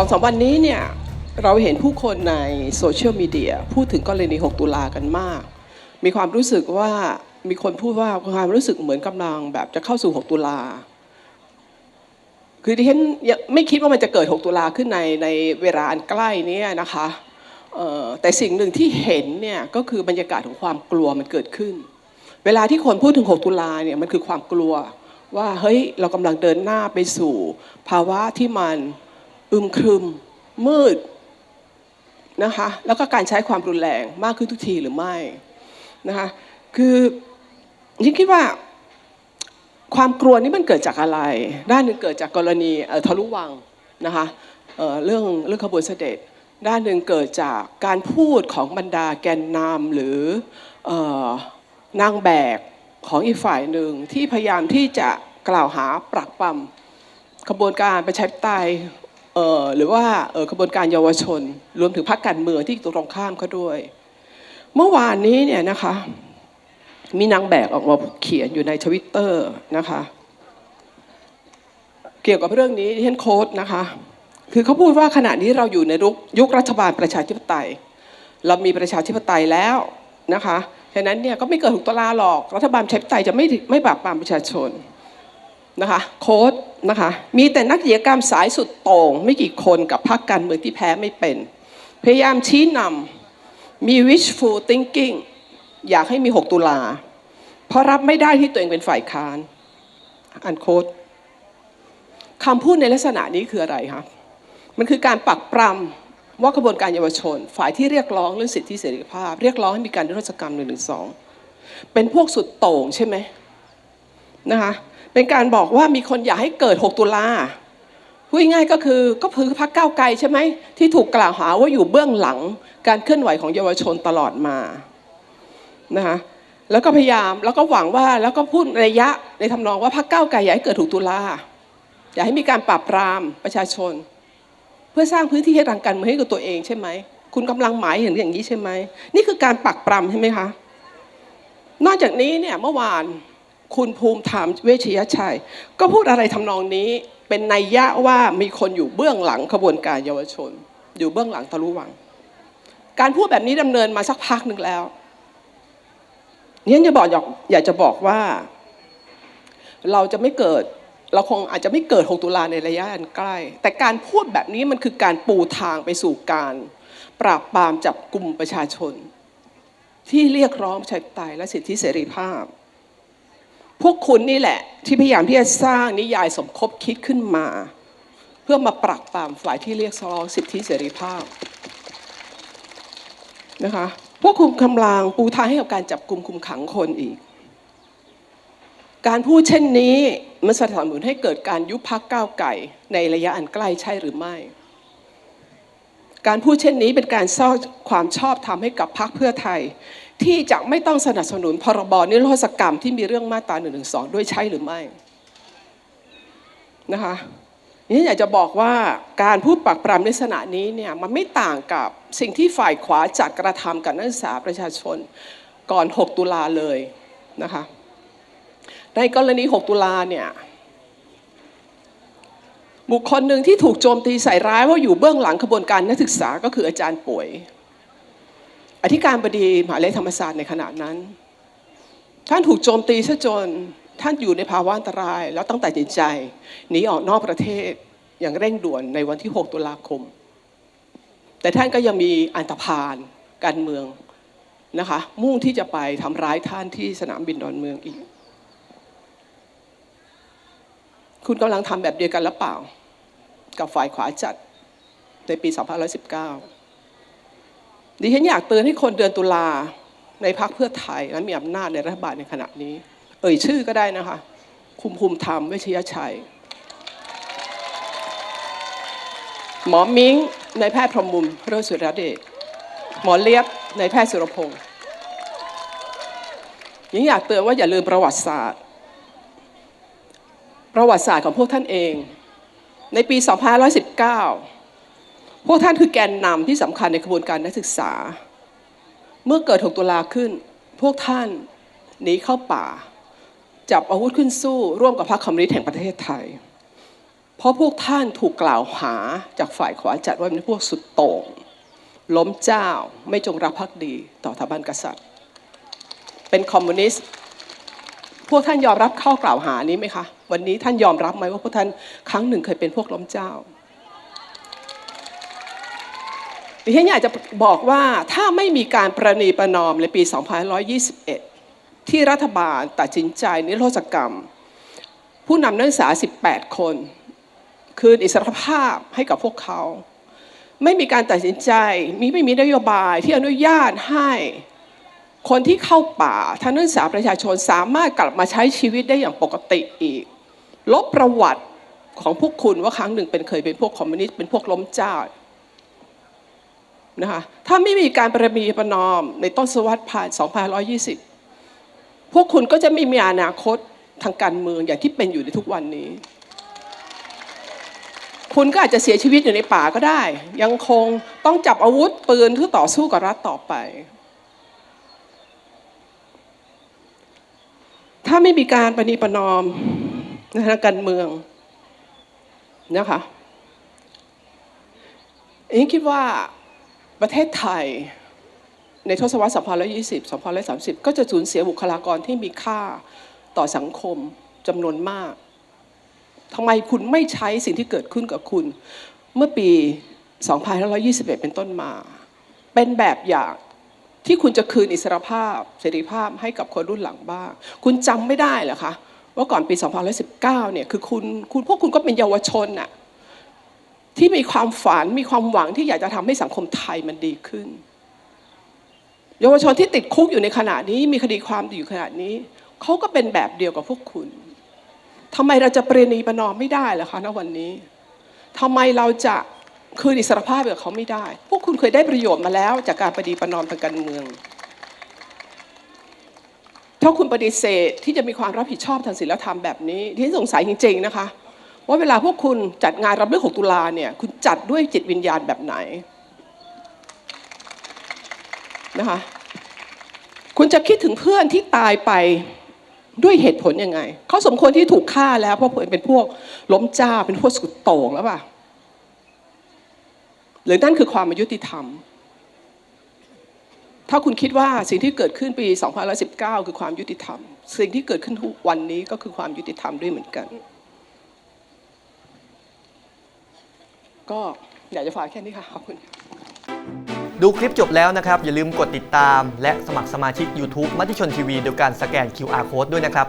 องสามวันนี้เนี่ยเราเห็นผู้คนในโซเชียลมีเดียพูดถึงกรณี 6 ตุลากันมาก มีความรู้สึกว่ามีคนพูดว่าความรู้สึกเหมือนกำลังแบบจะเข้าสู่ 6 ตุลา คือที่ฉันไม่คิดว่ามันจะเกิด 6 ตุลาขึ้นในในเวลาอันใกล้นี้นะคะแต่สิ่งหนึ่งที่เห็นเนี่ยก็คือบรรยากาศของความกลัวมันเกิดขึ้น เวลาที่คนพูดถึง 6 ตุลาเนี่ยมันคือความกลัวว่าเฮ้ยเรากำลังเดินหน้าไปสู่ภาวะที่มัน อึมครึม มืดนะคะแล้วก็การใช้ความรุนแรงมากขึ้นทุกทีหรือไม่นะคะคือยิ่งคิดว่าความกลัวนี่มันเกิดจากอะไร ด้านหนึ่งเกิดจากกรณีทะลุวังนะคะเเรื่องเรื่องขบวนเสด็จ ด้านหนึ่งเกิดจากการพูดของบรรดาแกนนำหรืออนางแบกของอีกฝ่ายหนึ่งที่พยายามที่จะกล่าวหาปรักปรำขบวนการประชาธิปไตย หรือว่าขบวนการเยาวชน รวมถึงพรรคการเมืองที่ตรงข้ามเขาด้วย เมื่อวานนี้เนี่ยนะคะมีนางแบกออกมาเขียนอยู่ในทวิตเตอร์นะคะ เกี่ยวกับเรื่องนี้ที่ฉันโค้ดนะคะ คือเขาพูดว่าขณะนี้เราอยู่ในยุคยุครัฐบาลประชาธิปไตย เรามีประชาธิปไตยแล้วนะคะฉะนั้นเนี่ยก็ไม่เกิดถูกตลาหรอกรัฐบาลประชาธิปไตยจะไม่ไม่ปราบปรามประชาชน นะคะโค้ดนะคะมีแต่นักกิจกรรมสายสุดโต่งไม่กี่คนกับพรรคการเมืองที่แพ้ไม่เป็น พยายามชี้นำมี wishful thinking อยากให้มี 6 ตุลา เพราะรับไม่ได้ที่ตัวเองเป็นฝ่ายค้านอันโคตคำพูดในลักษณะนี้คืออะไรครับมันคือการปักปรำว่ากระบวนการเยาวชน ฝ่ายที่เรียกร้องเรื่องสิทธิเสรีภาพ เรียกร้องให้มีการนิรโทษกรรมหนึ่งหนึ่งสองเป็นพวกสุดโต่งใช่ไหมนะคะ เป็นการบอกว่ามีคนอยากให้เกิด 6 ตุลาพูดง่ายก็คือก็คือพรรคก้าไกลใช่ไหมที่ถูกกล่าวหาว่าอยู่เบื้องหลังการเคลื่อนไหวของเยาวชนตลอดมานะคะแล้วก็พยายามแล้วก็หวังว่าแล้วก็พูดระยะในทำนองว่าพรรคก้าไกลอยากให้เกิดถูกตุลาอยากให้มีการปราบปรามประชาชน เพื่อสร้างพื้นที่ให้ทางการเมืองให้กับตัวเองใช่ไหมคุณกำลังหมายเห็นอย่างนี้ใช่ไหมนี่คือการปักปรำใช่ไหมคะนอกจากนี้เนี่ยเมื่อวาน คุณภูมิธรรมเวชยชัย ก็พูดอะไรทำนองนี้เป็นนัยยะว่ามีคนอยู่เบื้องหลังขบวนการเยาวชน อยู่เบื้องหลังทะลุวัง การพูดแบบนี้ดำเนินมาสักพักหนึ่งแล้วเนี่ยจะบอกอยากอยากจะบอกว่า เราจะไม่เกิดเราคงอาจจะไม่เกิด 6 ตุลาในระยะอันใกล้ แต่การพูดแบบนี้มันคือการปูทางไปสู่การ ปราบปรามจับกลุ่มประชาชน ที่เรียกร้องประชาธิปไตยและสิทธิเสรีภาพ พวกคุณนี่แหละ ที่พยายามที่จะสร้างนิยายสมคบคิดขึ้นมา เพื่อมาปราบปรามฝ่ายที่เรียกร้องสิทธิเสรีภาพนะคะพวกคุมกำลังปูทางให้กับการจับกลุ่มคุมขังคนอีก การพูดเช่นนี้มันสนับสนุนให้เกิดการยุบพักก้าวไก่ในระยะอันใกล้ใช่หรือไม่ การพูดเช่นนี้เป็นการสร้างความชอบธรรมให้กับพรรคเพื่อไทย ที่จะไม่ต้องสนับสนุนพรบนิรโทษกรรมที่มีเรื่องมาตรา1นึด้วยใช่หรือไม่นะคะนี่อยากจะบอกว่าการพูดปากปรามในลักษณะนี้เนี่ยมันไม่ต่างกับสิ่งที่ฝ่ายขวาจัดกระทำกับนักศึกษาประชาชนก่อน 6 ตุลาเลยนะคะในกรณี 6 ตุลาเนี่ยบุคคลหนึ่งที่ถูกโจมตีใส่ร้ายว่าอยู่เบื้องหลังขบวนการนักศึกษาก็คืออาจารย์ป่วย อธิการบดีมหาวิทยาลัยธรรมศาสตร์ในขณะนั้น ท่านถูกโจมตีซะจนท่านอยู่ในภาวะอันตราย แล้วตั้งแต่จิตใจหนีออกนอกประเทศอย่างเร่งด่วนในวันที่ 6 ตุลาคม แต่ท่านก็ยังมีอันตรพานการเมืองนะคะมุ่งที่จะไปทำร้ายท่านที่สนามบินดอนเมืองอีก คุณกำลังทำแบบเดียวกันหรือเปล่า กับฝ่ายขวาจัดในปี 2519 ดิฉันอยากเตือนให้คนเดือนตุลาในพรรคเพื่อไทยและมีอำนาจในรัฐบาลในขณะนี้ เอ่ยชื่อก็ได้นะคะ คุมภูมิธรรมเวชยชัย หมอมิ้งในแพทย์พรหมบุญเลิศสุรเดชหมอเลียบในแพทย์สุรพงศ์ยังอยากเตือนว่าอย่าลืมประวัติศาสตร์ ประวัติศาสตร์ของพวกท่านเอง ในปี 2519 พวกท่านคือแกนนำที่สำคัญในกระบวนการนักศึกษา เมื่อเกิด 6 ตุลาขึ้น พวกท่านหนีเข้าป่า จับอาวุธขึ้นสู้ร่วมกับพรรคคอมมิวนิสต์แห่งประเทศไทย เพราะพวกท่านถูกกล่าวหาจากฝ่ายขวาจัดว่าเป็นพวกสุดโต่งล้มเจ้าไม่จงรักภักดีต่อสถาบันกษัตริย์ เป็นคอมมิวนิสต์พวกท่านยอมรับข้อกล่าวหานี้ไหมคะ วันนี้ท่านยอมรับไหมว่าพวกท่านครั้งหนึ่งเคยเป็นพวกล้มเจ้า ดิฉันอยากจะบอกว่าถ้าไม่มีการประนีประนอมในปี2521 ที่รัฐบาลตัดสินใจนิรโทษกรรม ผู้นำนักศึกษา 18 คน คืนอิสรภาพให้กับพวกเขา ไม่มีการตัดสินใจมีไม่มีนโยบายที่อนุญาตให้คนที่เข้าป่าทั้งนักศึกษาประชาชนสามารถกลับมาใช้ชีวิตได้อย่างปกติอีก ลบประวัติของพวกคุณว่าครั้งหนึ่งเป็นเคยเป็นพวกคอมมิวนิสต์เป็นพวกล้มเจ้า นะคะถ้าไม่มีการประมีประนอมในต้นศวรรษผ่าน2520 พวกคุณก็จะไม่มีอนาคตทางการเมืองอย่างที่เป็นอยู่ในทุกวันนี้ คุณก็อาจจะเสียชีวิตอยู่ในป่าก็ได้ ยังคงต้องจับอาวุธปืนเพื่อต่อสู้กับรัฐต่อไป ถ้าไม่มีการประนีประนอมในทางการเมืองนะคะอันนี้คิดว่า ประเทศไทยในทศวรรษ 2020 2030 ก็จะสูญเสียบุคลากรที่มีค่าต่อสังคมจำนวนมากทำไมคุณไม่ใช้สิ่งที่เกิดขึ้นกับคุณ เมื่อปี 2521 เป็นต้นมา เป็นแบบอย่างที่คุณจะคืนอิสรภาพ เสรีภาพให้กับคนรุ่นหลังบ้าง คุณจำไม่ได้เหรอคะ ว่าก่อนปี 2019 เนี่ยคือคุณคุณพวกคุณก็เป็นเยาวชนน่ะ ที่มีความฝันมีความหวังที่อยากจะทำให้สังคมไทยมันดีขึ้น เยาวชนที่ติดคุกอยู่ในขณะนี้ มีคดีความอยู่ขณะนี้เขาก็เป็นแบบเดียวกับพวกคุณทำไมเราจะประนีประนอมไม่ได้ล่ะคะณวันนี้ทำไมเราจะคืนอิสรภาพกับเขาไม่ได้ พวกคุณเคยได้ประโยชน์มาแล้ว จากการประนีประนอมทางการเมือง ถ้าคุณปฏิเสธที่จะมีความรับผิดชอบทางศีลธรรมแบบนี้ที่สงสัยจริง ๆ นะคะ ว่าเวลาพวกคุณจัดงานรับเรื่อง6ตุลาเนี่ยคุณจัดด้วยจิตวิญญาณแบบไหนนะคะคุณจะคิดถึงเพื่อนที่ตายไปด้วยเหตุผลยังไง เขาสมควรที่ถูกฆ่าแล้ว เพราะเป็นพวกล้มเจ้าเป็นพวกสุดโต่งแล้วป่ะหรือนั่นคือความอายุติธรรม ถ้าคุณคิดว่าสิ่งที่เกิดขึ้นปี 2019 คือความยุติธรรม สิ่งที่เกิดขึ้นทุกวันนี้ก็คือความยุติธรรมด้วยเหมือนกัน ก็อยากจะฝากแค่นี้ค่ะขอบคุณ ดูคลิปจบแล้วนะครับ อย่าลืมกดติดตาม และสมัครสมาชิก YouTube มติชนทีวีโดยการสแกน QR Code ด้วยนะครับ